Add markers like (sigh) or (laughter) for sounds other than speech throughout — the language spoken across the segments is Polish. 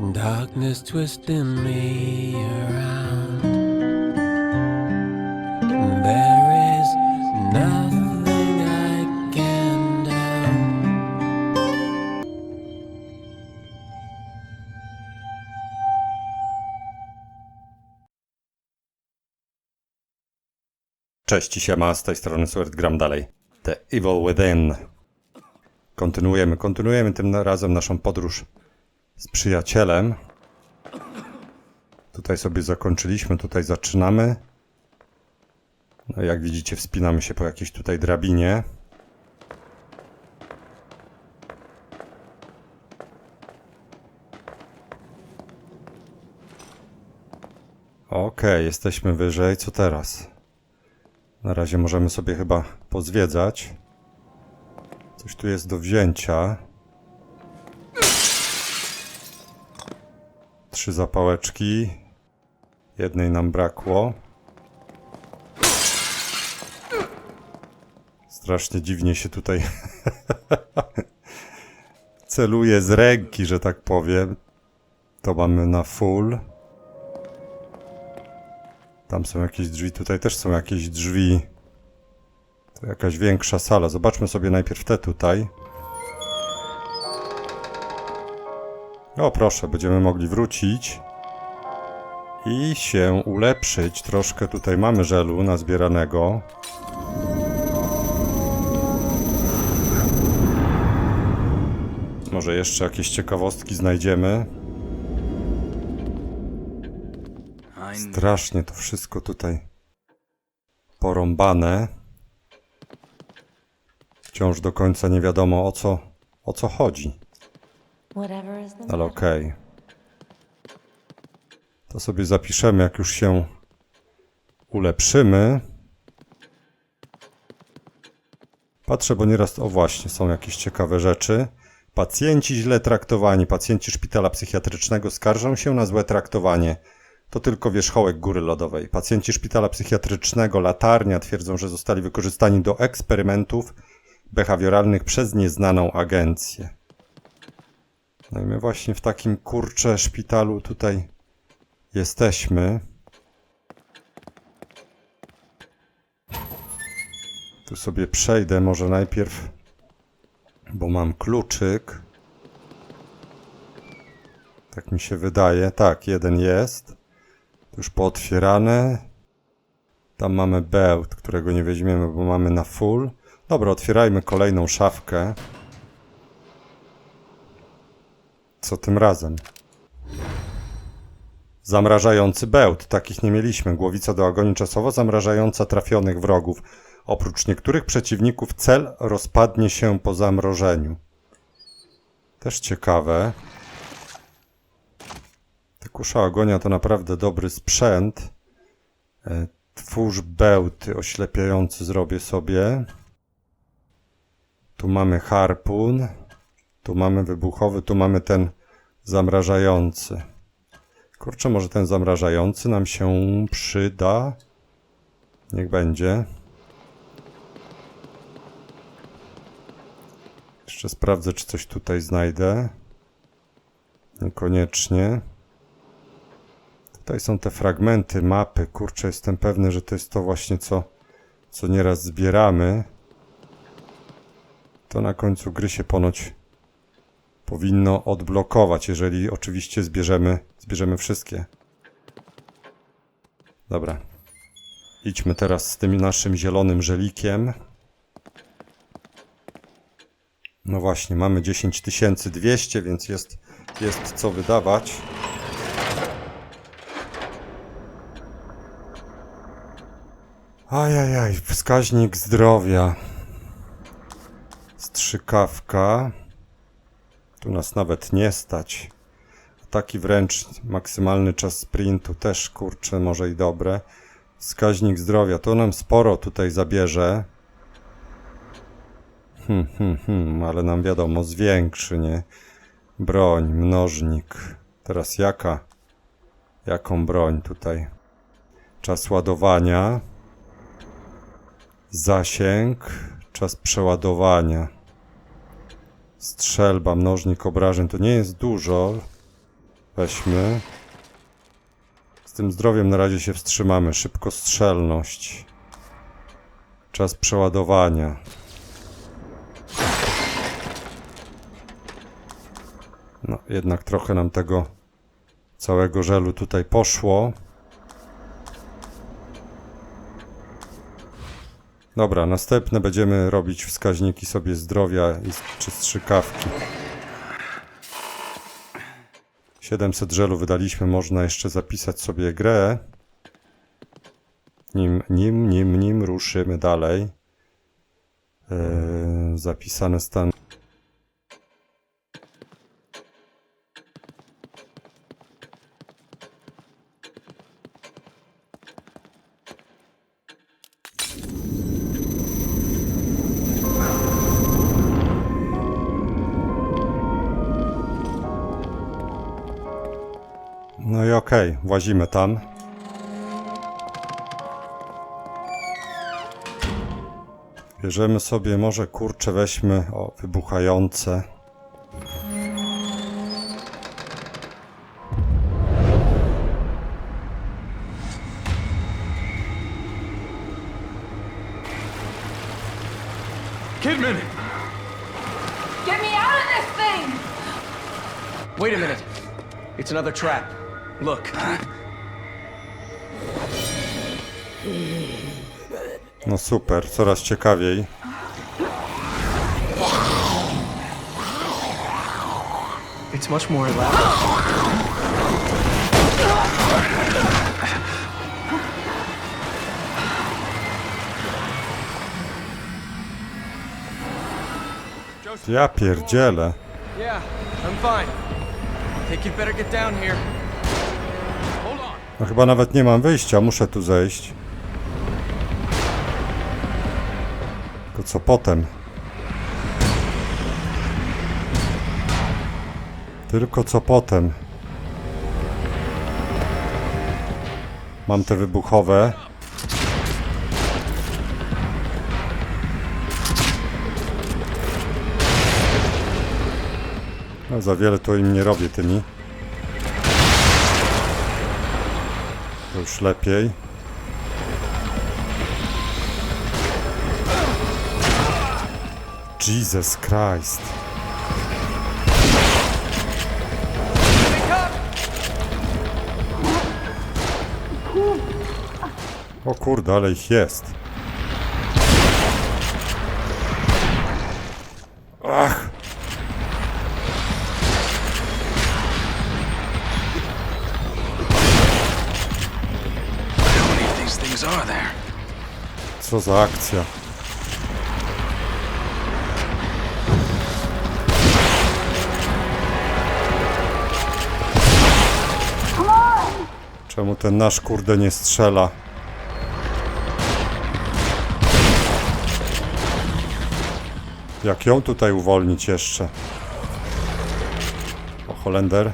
Darkness twisting me around. There is nothing I can. Cześć, siema, z tej strony Sword, gram dalej. The Evil Within. Kontynuujemy, kontynuujemy tym razem naszą podróż z przyjacielem. Tutaj sobie zakończyliśmy, tutaj zaczynamy. No jak widzicie, wspinamy się po jakiejś tutaj drabinie. Okej, jesteśmy wyżej, co teraz? Na razie możemy sobie chyba pozwiedzać. Coś tu jest do wzięcia. Trzy zapałeczki. Jednej nam brakło. Strasznie dziwnie się tutaj (laughs) celuje z ręki, że tak powiem. To mamy na full. Tam są jakieś drzwi, tutaj też są jakieś drzwi. To jakaś większa sala. Zobaczmy sobie najpierw te tutaj. O proszę, będziemy mogli wrócić i się ulepszyć. Troszkę tutaj mamy żelu nazbieranego. Może jeszcze jakieś ciekawostki znajdziemy. Strasznie to wszystko tutaj porąbane. Wciąż do końca nie wiadomo o co, o co chodzi. Ale okej. To sobie zapiszemy, jak już się ulepszymy. Patrzę, bo nieraz, o właśnie, są jakieś ciekawe rzeczy. Pacjenci źle traktowani, pacjenci szpitala psychiatrycznego skarżą się na złe traktowanie. To tylko wierzchołek góry lodowej. Pacjenci szpitala psychiatrycznego Latarnia twierdzą, że zostali wykorzystani do eksperymentów behawioralnych przez nieznaną agencję. No i my właśnie w takim kurcze szpitalu tutaj jesteśmy. Tu sobie przejdę może najpierw, bo mam kluczyk. Tak mi się wydaje. Tak, jeden jest. Już pootwierane. Tam mamy bełt, którego nie weźmiemy, bo mamy na full. Dobra, otwierajmy kolejną szafkę. Co tym razem? Zamrażający bełt. Takich nie mieliśmy. Głowica do agonii czasowo zamrażająca trafionych wrogów. Oprócz niektórych przeciwników cel rozpadnie się po zamrożeniu. Też ciekawe. Ta kusza agonia to naprawdę dobry sprzęt. E, Twórz bełty oślepiający zrobię sobie. Tu mamy harpun. Tu mamy wybuchowy, tu mamy ten zamrażający. Kurczę, może ten zamrażający nam się przyda. Niech będzie. Jeszcze sprawdzę, czy coś tutaj znajdę. Niekoniecznie. Tutaj są te fragmenty mapy. Kurczę, jestem pewny, że to jest to właśnie, co, co nieraz zbieramy. To na końcu gry się ponoć powinno odblokować, jeżeli oczywiście zbierzemy, zbierzemy wszystkie. Dobra. Idźmy teraz z tym naszym zielonym żelikiem. No właśnie, mamy 10200, więc jest, jest co wydawać. Ajajaj, wskaźnik zdrowia. Strzykawka. Tu nas nawet nie stać. Taki wręcz maksymalny czas sprintu też kurczę, może i dobre. Wskaźnik zdrowia to nam sporo tutaj zabierze. Hmm, hmm, hmm, ale nam wiadomo, zwiększy, nie? Broń, mnożnik. Teraz jaka? Jaką broń tutaj? Czas ładowania. Zasięg. Czas przeładowania. Strzelba, mnożnik obrażeń to nie jest dużo. Weźmy. Z tym zdrowiem na razie się wstrzymamy. Szybkostrzelność. Czas przeładowania. No, jednak trochę nam tego całego żelu tutaj poszło. Dobra, następne będziemy robić wskaźniki sobie zdrowia i, czy strzykawki. 700 żelu wydaliśmy, można jeszcze zapisać sobie grę. Nim, nim, nim, nim ruszymy dalej. Eee, zapisane stan. Okej, włazimy tam. Bierzemy sobie, może kurcze weźmy, o, wybuchające. Kidman! Get me out of this thing! Wait a minute. It's another trap. Look. No super, coraz ciekawiej. It's much more elaborate. Ja pierdzielę. Yeah, I'm fine. Think you'd better get down here. No chyba nawet nie mam wyjścia, muszę tu zejść. Tylko co potem? Tylko co potem? Mam te wybuchowe. No, za wiele to im nie robię tymi. To już lepiej. Jesus Christ. O kurde, ale ich jest. Za akcja. Czemu ten nasz kurde nie strzela? Jak ją tutaj uwolnić jeszcze? O Holender.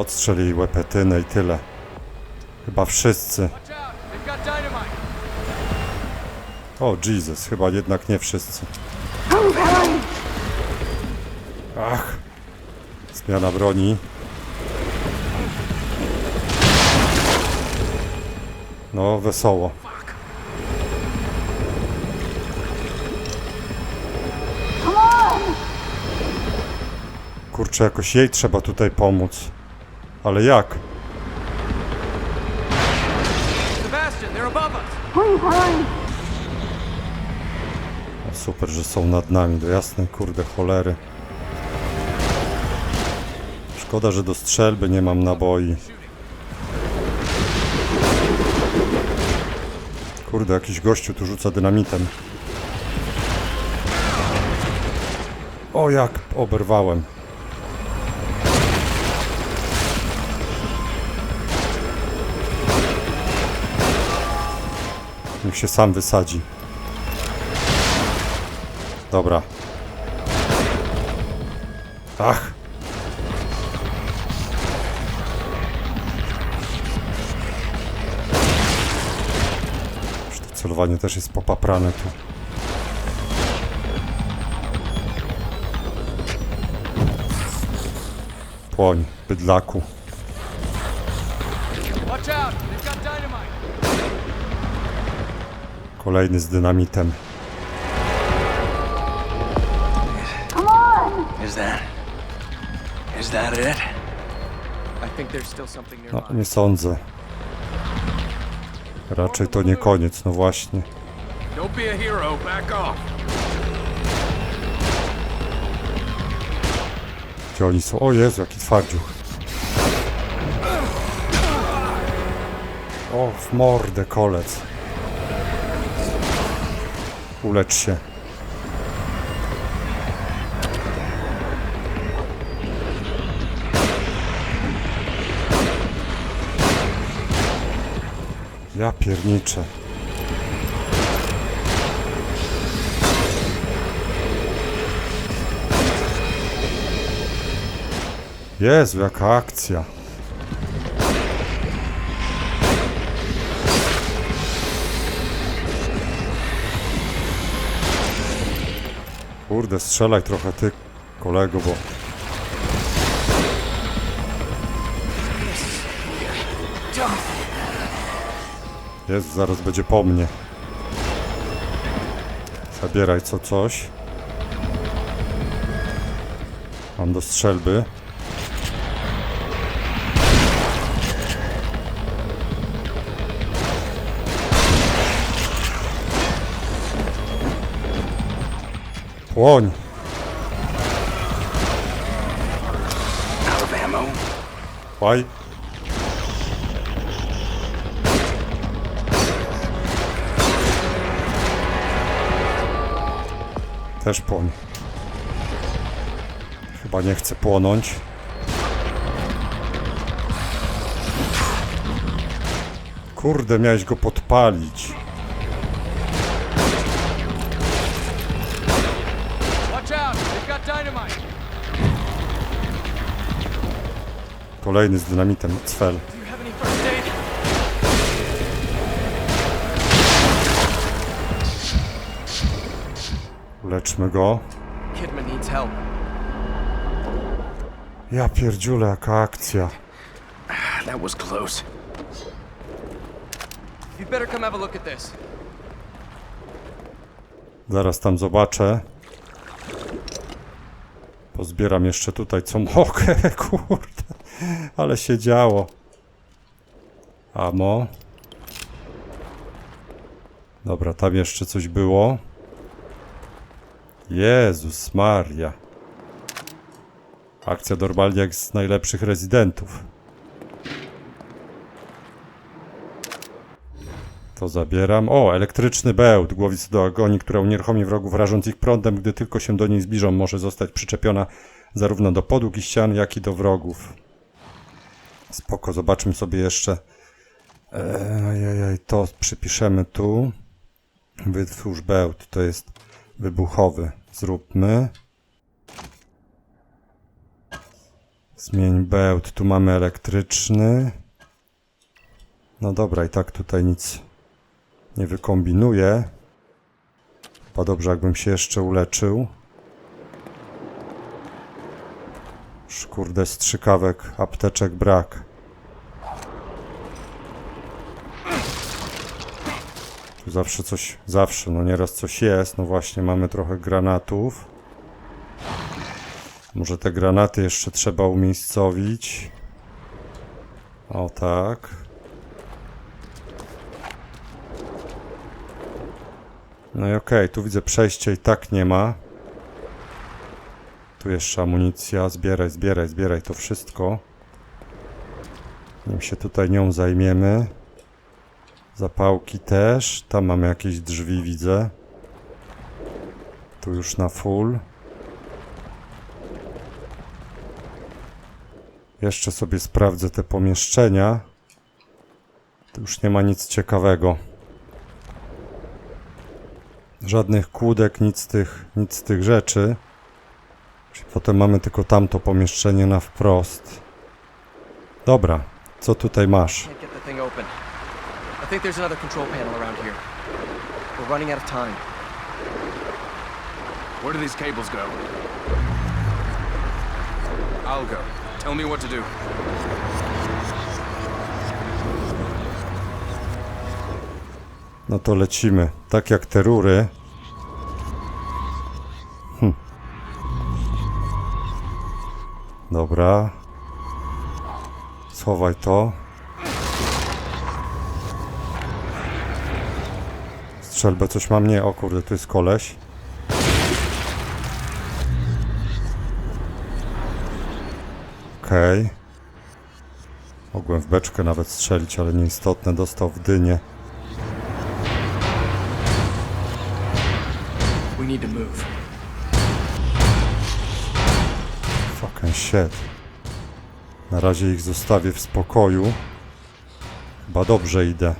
Odstrzel jej łepetynę i tyle. Chyba wszyscy. O Jesus, chyba jednak nie wszyscy. Ach. Zmiana broni. No, wesoło. Kurczę, jakoś jej trzeba tutaj pomóc. Ale jak? Sebastian, they're above us. O, super, że są nad nami, do jasnej kurde cholery. Szkoda, że do strzelby nie mam naboi. Kurde, jakiś gościu tu rzuca dynamitem. O, jak oberwałem. Niech się sam wysadzi. Dobra. Ach. Już to celowanie też jest popaprane tu. Płoń, bydlaku. Kolejny z dynamitem. Is that. Is that it? I think there's still something No, nie sądzę. Raczej to nie koniec, no właśnie. Don't be a hero. Back off. Gdzie oni są? O Jezu, jaki twardziuch. O, w mordę kolec. Ulecz się. Ja pierniczę. Jezu, jaka akcja. Kurde, strzelaj trochę ty, kolego, bo... Jezu, zaraz będzie po mnie. Zabieraj co coś. Mam do strzelby. Płoń! Łaj! Też płoń. Chyba nie chce płonąć. Kurde, miałeś go podpalić. Kolejny z dynamitem, cfel. Leczmy go. Ja pierdziule, jaka akcja. That was close. You'd better come have a look at this. Zaraz tam zobaczę. Pozbieram jeszcze tutaj co mogę, (laughs) kurde. Ale się działo. Amo. Dobra, tam jeszcze coś było. Jezus Maria. Akcja normalnie jak z najlepszych rezydentów. To zabieram. O, elektryczny bełt. Głowic do agonii, która unieruchomi wrogów, rażąc ich prądem, gdy tylko się do niej zbliżą. Może zostać przyczepiona zarówno do podłóg i ścian, jak i do wrogów. Spoko, zobaczmy sobie jeszcze. Ejej, to przypiszemy tu. Wytwórz bełt, to jest wybuchowy. Zróbmy. Zmień bełt, tu mamy elektryczny. No dobra, i tak tutaj nic nie wykombinuję. Chyba dobrze, jakbym się jeszcze uleczył. Już kurde, strzykawek, apteczek brak. Tu zawsze coś, zawsze, no nieraz coś jest. No właśnie, mamy trochę granatów. Może te granaty jeszcze trzeba umiejscowić. O tak. No i okej, tu widzę przejście i tak nie ma. Tu jeszcze amunicja, zbieraj, zbieraj, zbieraj to wszystko. Nim się tutaj nią zajmiemy. Zapałki też. Tam mamy jakieś drzwi, widzę. Tu już na full. Jeszcze sobie sprawdzę te pomieszczenia. Tu już nie ma nic ciekawego. Żadnych kłódek, nic z tych, nic z tych rzeczy. Czyli potem mamy tylko tamto pomieszczenie na wprost. Dobra, co tutaj masz? Can't get the thing open. I think there's another control panel around here. We're running out of time. Where do these cables go? I'll go. Tell me what to do. No to lecimy. Tak jak te rury. Dobra. Schowaj to. Strzelbę coś mam? Nie, o kurde, tu jest koleś. Okej. Mogłem w beczkę nawet strzelić, ale nieistotne, dostał w dynię. We need to move. Fucking shit. Na razie ich zostawię w spokoju. Chyba dobrze idę.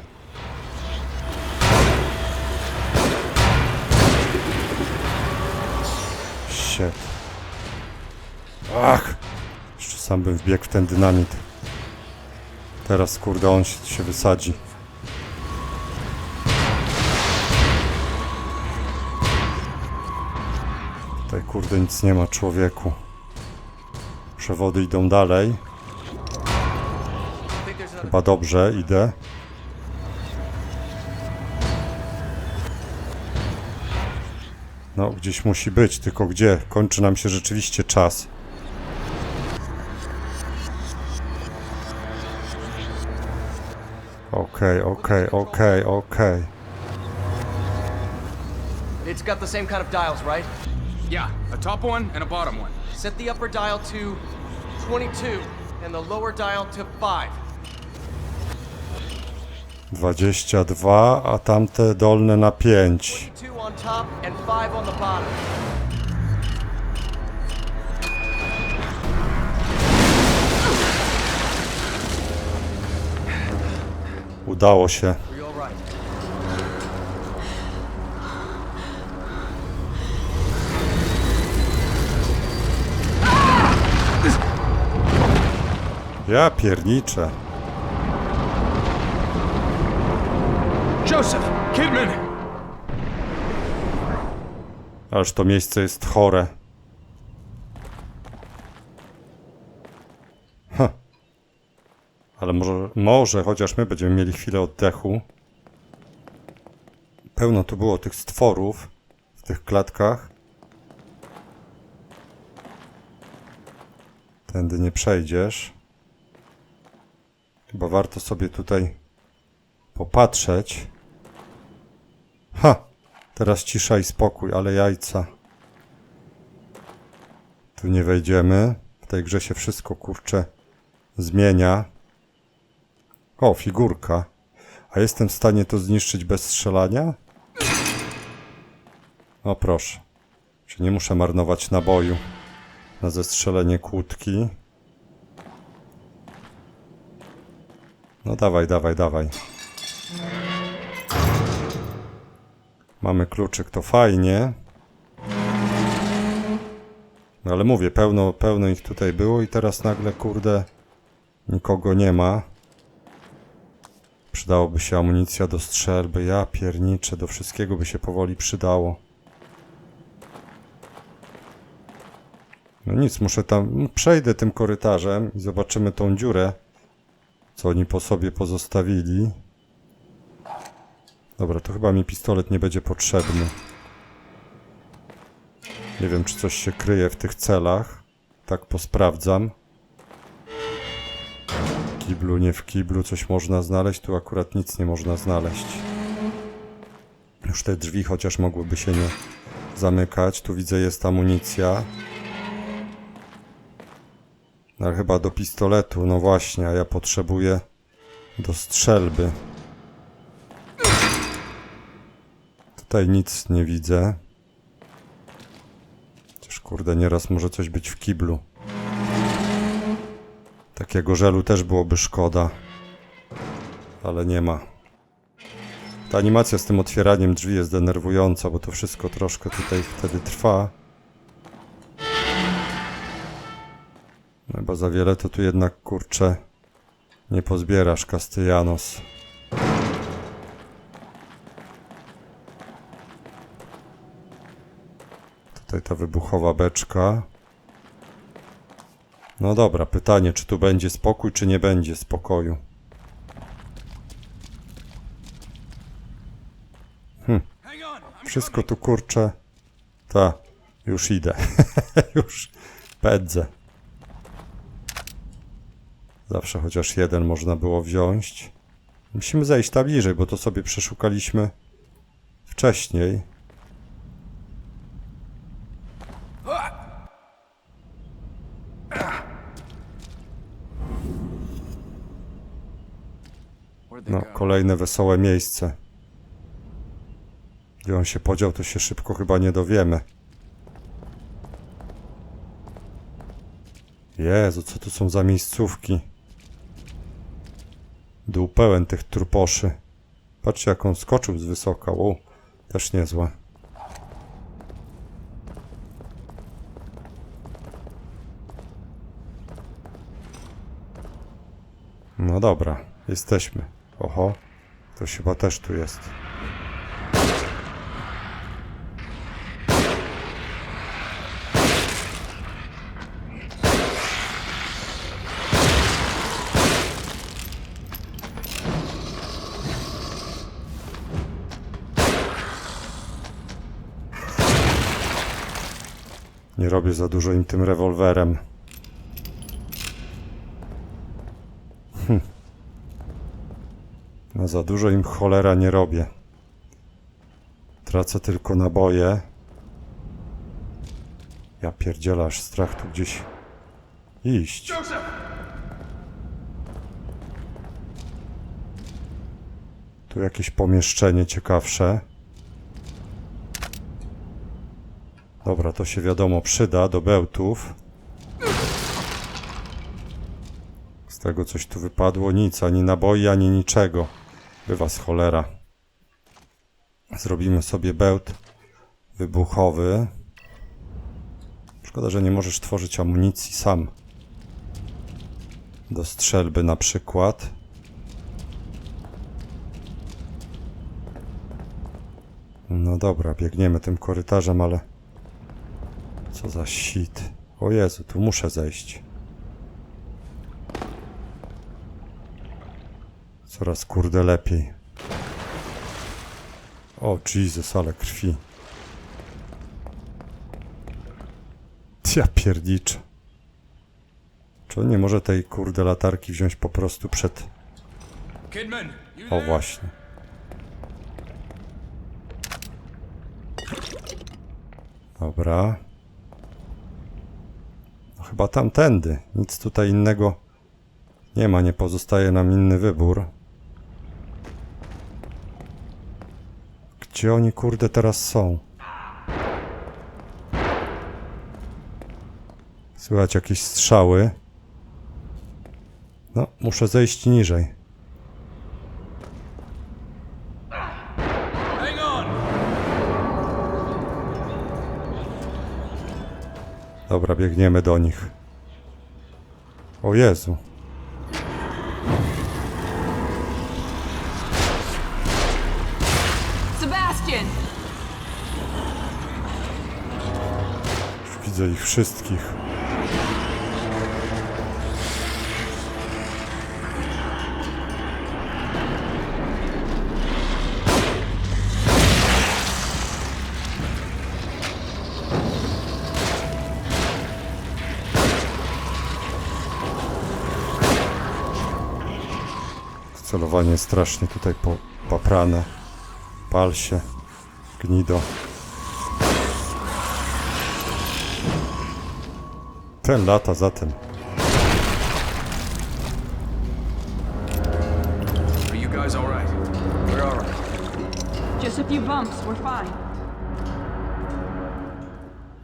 Shit. Ach! Jeszcze sam bym wbiegł w ten dynamit. Teraz kurde on się, się wysadzi. Tutaj kurde nic nie ma człowieku. Przewody idą dalej. Chyba dobrze, idę. No, gdzieś musi być, tylko gdzie? Kończy nam się rzeczywiście czas. Okej, okej, okej, okej. It's got the same kind of dials, right? Yeah, a top one and a bottom one. Set the upper dial to 22 and the lower dial to 5. 22, a tamte dolne na 5. 2 on top and 5 on the bottom. Udało się. Ja pierniczę. Joseph! Kidman! Aż to miejsce jest chore. Ha. Ale może, może chociaż my będziemy mieli chwilę oddechu. Pełno tu było tych stworów w tych klatkach. Tędy nie przejdziesz. Chyba warto sobie tutaj popatrzeć. Ha! Teraz cisza i spokój, ale jajca. Tu nie wejdziemy. W tej grze się wszystko kurcze zmienia. O, figurka. A jestem w stanie to zniszczyć bez strzelania? O proszę. Czy nie muszę marnować naboju na zestrzelenie kłódki? No dawaj, dawaj, dawaj. Mamy kluczyk, to fajnie. No ale mówię, pełno, pełno ich tutaj było i teraz nagle, kurde, nikogo nie ma. Przydałoby się amunicja do strzelby. Ja pierniczę, do wszystkiego by się powoli przydało. No nic, muszę tam... Przejdę tym korytarzem i zobaczymy tą dziurę, co oni po sobie pozostawili. Dobra, to chyba mi pistolet nie będzie potrzebny. Nie wiem, czy coś się kryje w tych celach. Tak posprawdzam. W kiblu, nie w kiblu, coś można znaleźć. Tu akurat nic nie można znaleźć. Już te drzwi chociaż mogłyby się nie zamykać. Tu widzę jest amunicja. No, chyba do pistoletu, no właśnie, a ja potrzebuję do strzelby. Tutaj nic nie widzę. Chociaż kurde, nieraz może coś być w kiblu. Takiego żelu też byłoby szkoda. Ale nie ma. Ta animacja z tym otwieraniem drzwi jest denerwująca, bo to wszystko troszkę tutaj wtedy trwa. Chyba za wiele to tu jednak kurczę nie pozbierasz, Castellanos. Tutaj ta wybuchowa beczka. No dobra, pytanie, czy tu będzie spokój, czy nie będzie spokoju. Hm. Wszystko tu kurczę. Ta, już idę. (laughs) już pędzę. Zawsze chociaż jeden można było wziąć. Musimy zejść tam bliżej, bo to sobie przeszukaliśmy wcześniej. No, kolejne wesołe miejsce. Gdzie on się podział, to się szybko chyba nie dowiemy. Jezu, co tu są za miejscówki? Dół pełen tych truposzy. Patrzcie, jak on skoczył z wysoka. Wow, też niezłe. No dobra, jesteśmy. Oho, ktoś chyba też tu jest. Nie robię za dużo im tym rewolwerem. No za dużo im cholera nie robię. Tracę tylko naboje. Ja pierdzielę, aż strach tu gdzieś iść. Tu jakieś pomieszczenie ciekawsze. Dobra, to się wiadomo przyda do bełtów. Z tego coś tu wypadło nic, ani naboi, ani niczego. Bywa z cholera. Zrobimy sobie bełt wybuchowy. Szkoda, że nie możesz tworzyć amunicji sam. Do strzelby na przykład. No dobra, biegniemy tym korytarzem, ale... Co za shit. O Jezu, tu muszę zejść. Coraz kurde lepiej. O Jesus, ale krwi. Ja pierdiczę. Czy on nie może tej kurde latarki wziąć po prostu przed... O właśnie. Dobra. Chyba tamtędy. Nic tutaj innego nie ma. Nie pozostaje nam inny wybór. Gdzie oni kurde teraz są? Słychać jakieś strzały. No, muszę zejść niżej. Dobra, biegniemy do nich. O Jezu. Sebastian! Widzę ich wszystkich. Celowanie strasznie tutaj po, poprane. Pal się, gnido. Ten lata za tym.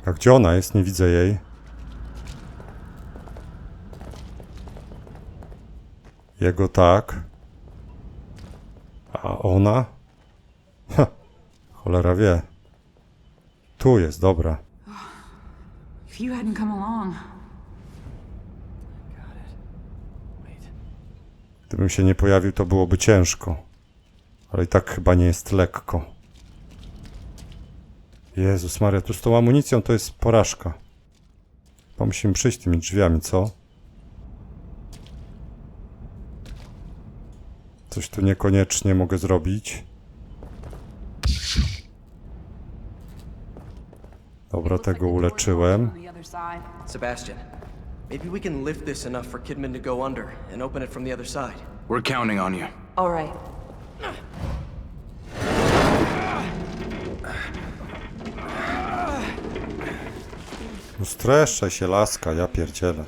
A gdzie ona jest? Nie widzę jej. Jego tak. A ona? Ha, cholera wie. Tu jest, dobra. If you hadn't come along. Wait. Gdybym się nie pojawił, to byłoby ciężko. Ale i tak chyba nie jest lekko. Jezus Maria, tu z tą amunicją to jest porażka. Chyba musimy przyjść tymi drzwiami, co? Coś tu niekoniecznie mogę zrobić. Dobra, tego uleczyłem. Sebastian, maybe we can lift this enough for Kidman to go under and open it from the other side. We're counting on you. All right. No streszczaj się, laska, ja pierdzielę.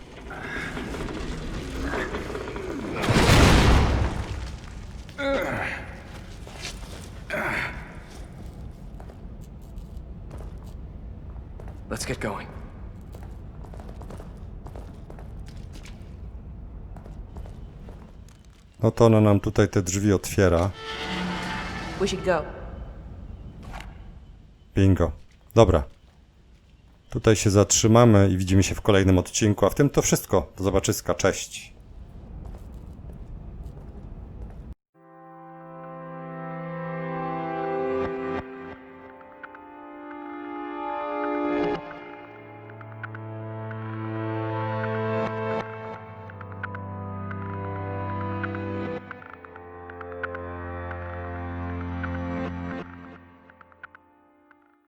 Let's get going. No to ona nam tutaj te drzwi otwiera. We should go. Bingo. Dobra. Tutaj się zatrzymamy i widzimy się w kolejnym odcinku, a w tym to wszystko. Do zobaczyska, cześć.